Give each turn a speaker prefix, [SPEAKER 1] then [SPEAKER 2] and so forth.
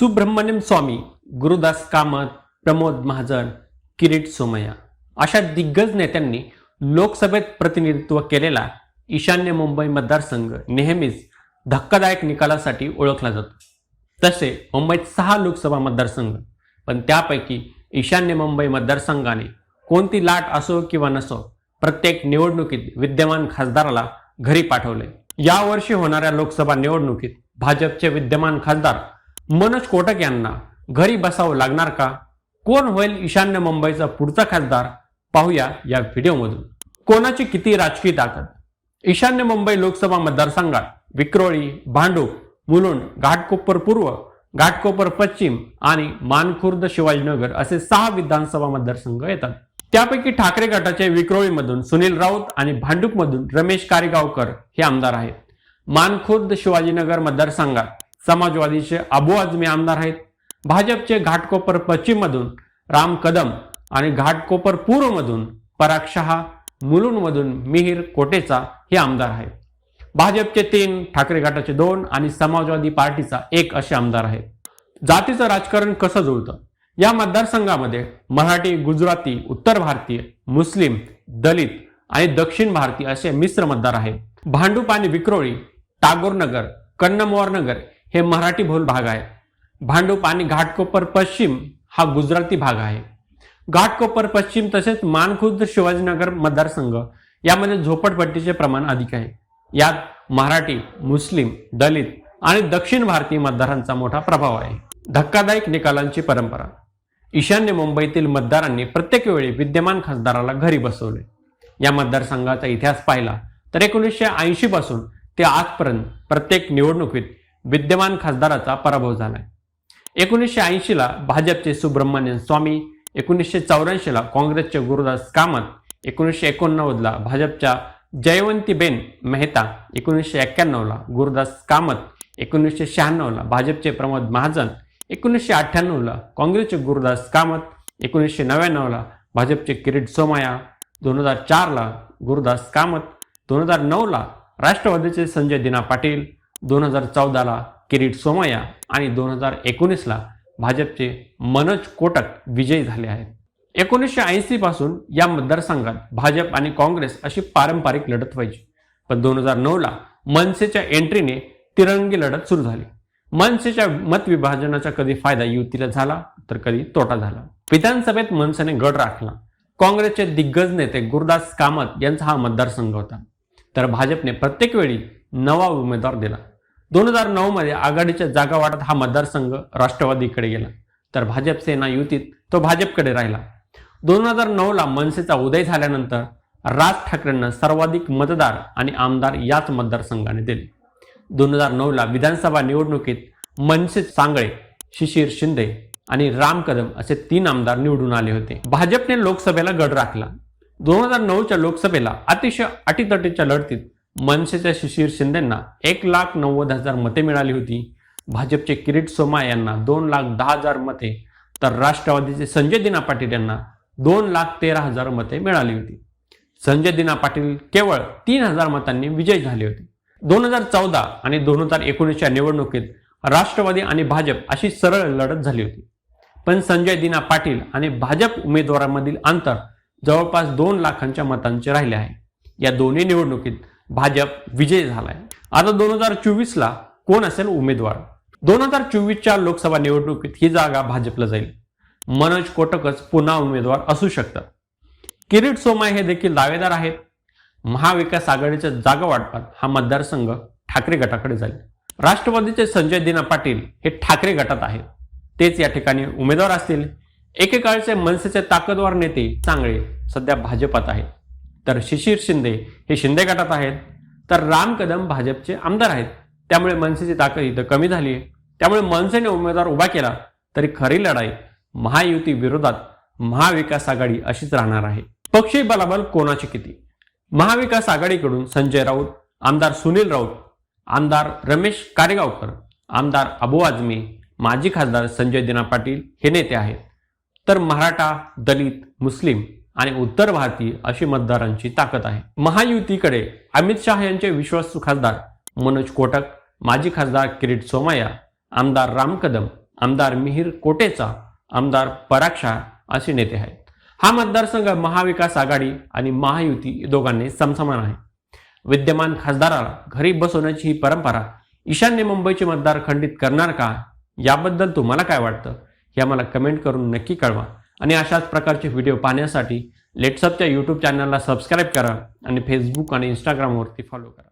[SPEAKER 1] सुब्रह्मण्यम स्वामी गुरुदास कामत प्रमोद महाजन किरीट सोमय्या अशा दिग्गज नेत्यांनी लोकसभेत प्रतिनिधित्व केलेला ईशान्य मुंबई मतदारसंघ नेहमीच धक्कादायक निकालासाठी ओळखला जातो. तसे मुंबईत सहा लोकसभा मतदारसंघ पण त्यापैकी ईशान्य मुंबई मतदारसंघाने कोणती लाट असो किंवा नसो प्रत्येक निवडणुकीत विद्यमान खासदाराला घरी पाठवले. यावर्षी होणाऱ्या लोकसभा निवडणुकीत भाजपचे विद्यमान खासदार मनोज कोटक यांना घरी बसावं लागणार का? कोण होईल ईशान्य मुंबईचा पुढचा खासदार? पाहूया या व्हिडिओमधून. कोणाची किती राजकीय ताकद? ईशान्य मुंबई लोकसभा मतदारसंघात विक्रोळी भांडूप मुलुंड घाटकोपर पूर्व घाटकोपर पश्चिम आणि मानखुर्द शिवाजीनगर असे सहा विधानसभा मतदारसंघ येतात. त्यापैकी ठाकरे गटाचे विक्रोळीमधून सुनील राऊत आणि भांडूपमधून रमेश कारेगावकर हे आमदार आहेत. मानखुर्द शिवाजीनगर मतदारसंघात समाजवादीचे अबू आजमी आमदार आहेत. भाजपचे घाटकोपर पश्चिममधून राम कदम आणि घाटकोपर पूर्वमधून पराग शहा मुलुंडमधून मिहीर कोटेचा हे आमदार आहेत. भाजपचे तीन ठाकरे गटाचे दोन आणि समाजवादी पार्टीचा एक असे आमदार आहेत. जातीचं राजकारण कसं जुळतं? या मतदारसंघामध्ये मराठी गुजराती उत्तर भारतीय मुस्लिम दलित आणि दक्षिण भारतीय असे मिश्र मतदार आहेत. भांडूप आणि विक्रोळी टागोरनगर कन्नमोरनगर हे मराठी बहुल भाग आहे. भांडूप आणि घाटकोपर पश्चिम हा गुजराती भाग आहे. घाटकोपर पश्चिम तसेच मानखुर्द शिवाजीनगर मतदारसंघ यामध्ये झोपडपट्टीचे प्रमाण अधिक आहे. यात मराठी मुस्लिम दलित आणि दक्षिण भारतीय मतदारांचा मोठा प्रभाव आहे. धक्कादायक निकालांची परंपरा. ईशान्य मुंबईतील मतदारांनी प्रत्येक वेळी विद्यमान खासदाराला घरी बसवले. या मतदारसंघाचा इतिहास पाहिला तर एकोणीसशे ऐंशी पासून ते आजपर्यंत प्रत्येक निवडणुकीत विद्यमान खासदाराचा पराभव झालाय. एकोणीसशे ऐंशीला भाजपचे सुब्रह्मण्यन स्वामी एकोणीसशे चौऱ्याऐंशीला काँग्रेसचे गुरुदास कामत एकोणीसशे एकोणनव्वदला भाजपच्या जयवंतीबेन मेहता एकोणीसशे एक्क्याण्णवला गुरुदास कामत एकोणीसशे शहाण्णवला भाजपचे प्रमोद महाजन एकोणीसशे अठ्ठ्याण्णवला काँग्रेसचे गुरुदास कामत एकोणीसशे नव्याण्णवला भाजपचे किरीट सोमाया दोन हजार चारला गुरुदास कामत दोन हजार नऊला राष्ट्रवादीचे संजय दिना पाटील दोन हजार चौदाला किरीट सोमय्या आणि दोन हजार एकोणीसला भाजपचे मनोज कोटक विजयी झाले आहेत. एकोणीसशे ऐंशी पासून या मतदारसंघात भाजप आणि काँग्रेस अशी पारंपरिक लढत व्हायची. पण दोन हजार नऊला मनसेच्या एंट्रीने तिरंगी लढत सुरू झाली. मनसेच्या मतविभाजनाचा कधी फायदा युतीला झाला तर कधी तोटा झाला. विधानसभेत मनसेने गड राखला. काँग्रेसचे दिग्गज नेते गुरुदास कामत यांचा हा मतदारसंघ होता. तर भाजपने प्रत्येक वेळी नवा उमेदवार दिला. दोन हजार नऊ मध्ये आघाडीच्या जागा वाटत हा मतदारसंघ राष्ट्रवादीकडे गेला. तर भाजप सेना युतीत तो भाजपकडे राहिला. दोन हजार नऊला मनसेचा उदय झाल्यानंतर राज ठाकरेंना सर्वाधिक मतदार आणि आमदार याच मतदारसंघाने दिले. दोन हजार नऊला विधानसभा निवडणुकीत मनसे सांगळे शिशिर शिंदे आणि राम कदम असे तीन आमदार निवडून आले होते. भाजपने लोकसभेला गड राखला. दोन हजार नऊच्या लोकसभेला अतिशय अटीतटीच्या लढतीत मनसेच्या शिशिर शिंदेंना एक लाख नव्वद हजार मते मिळाली होती. भाजपचे किरीट सोमा यांना दोन लाख दहा हजार मते तर राष्ट्रवादीचे संजय दिना पाटील यांना दोन लाख तेरा हजार मते मिळाली होती. संजय दिना पाटील केवळ तीन हजार मतांनी विजय झाले होते. दोन हजार चौदा आणि दोन हजार एकोणीसच्या निवडणुकीत राष्ट्रवादी आणि भाजप अशी सरळ लढत झाली होती. पण संजय दिना पाटील आणि भाजप उमेदवारांमधील अंतर जवळपास दोन लाखांच्या मतांचे राहिले आहे. या दोन्ही निवडणुकीत भाजप विजय झालाय. आता दोन हजार चोवीसला कोण असेल उमेदवार? दोन हजार चोवीसच्या लोकसभा निवडणुकीत ही जागा भाजपला जाईल. मनोज कोटकच पुन्हा उमेदवार असू शकतात. किरीट सोमाय हे देखील दावेदार आहेत. महाविकास आघाडीच्या जागा वाटपात हा मतदारसंघ ठाकरे गटाकडे जाईल. राष्ट्रवादीचे संजय दिना पाटील हे ठाकरे गटात आहेत. तेच या ठिकाणी उमेदवार असतील. एकेकाळचे मनसेचे ताकदवार नेते चांगले सध्या भाजपात आहेत. तर शिशिर शिंदे हे शिंदे गटात आहेत. तर राम कदम भाजपचे आमदार आहेत. त्यामुळे मनसेची ताकद इथं कमी झाली आहे. त्यामुळे मनसेने उमेदवार उभा केला तरी खरी लढाई महायुती विरोधात महाविकास आघाडी अशीच राहणार आहे. पक्षी बलाबल कोणाची किती? महाविकास आघाडीकडून संजय राऊत आमदार सुनील राऊत आमदार रमेश कारेगावकर आमदार अबू आझमी माजी खासदार संजय दिना पाटील हे नेते आहेत. तर मराठा दलित मुस्लिम आणि उत्तर भारतीय अशी मतदारांची ताकद आहे. महायुतीकडे अमित शहा यांचे विश्वासू खासदार मनोज कोटक माजी खासदार किरीट सोमय्या आमदार राम कदम आमदार मिहीर कोटेचा आमदार पराक्षा असे नेते आहेत. हा मतदारसंघ महाविकास आघाडी आणि महायुती दोघांनी समसमान आहे. विद्यमान खासदाराला घरी बसवण्याची ही परंपरा ईशान्य मुंबईचे मतदार खंडित करणार का? याबद्दल तुम्हाला काय वाटतं? हे आम्हाला कमेंट करून नक्की कळवा. आणि अशाच प्रकारचे व्हिडिओ पाहण्यासाठी लेट्सअपच्या यूट्यूब चॅनलला सबस्क्राईब करा आणि फेसबुक आणि इंस्टाग्रामवरती फॉलो करा.